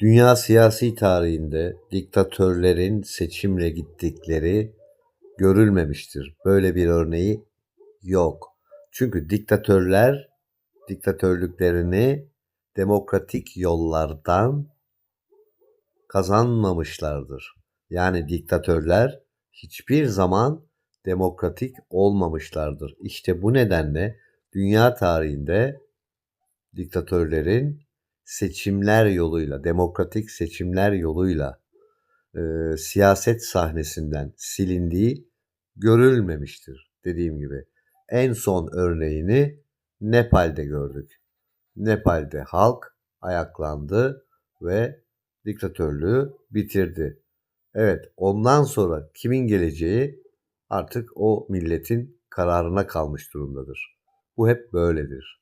Dünya siyasi tarihinde diktatörlerin seçimle gittikleri görülmemiştir. Böyle bir örneği yok. Çünkü diktatörler diktatörlüklerini demokratik yollardan kazanmamışlardır. Yani diktatörler hiçbir zaman demokratik olmamışlardır. İşte bu nedenle dünya tarihinde diktatörlerin seçimler yoluyla, demokratik seçimler yoluyla e, siyaset sahnesinden silindiği görülmemiştir dediğim gibi. En son örneğini Nepal'de gördük. Nepal'de halk ayaklandı ve diktatörlüğü bitirdi. Evet, ondan sonra kimin geleceği artık o milletin kararına kalmış durumdadır. Bu hep böyledir.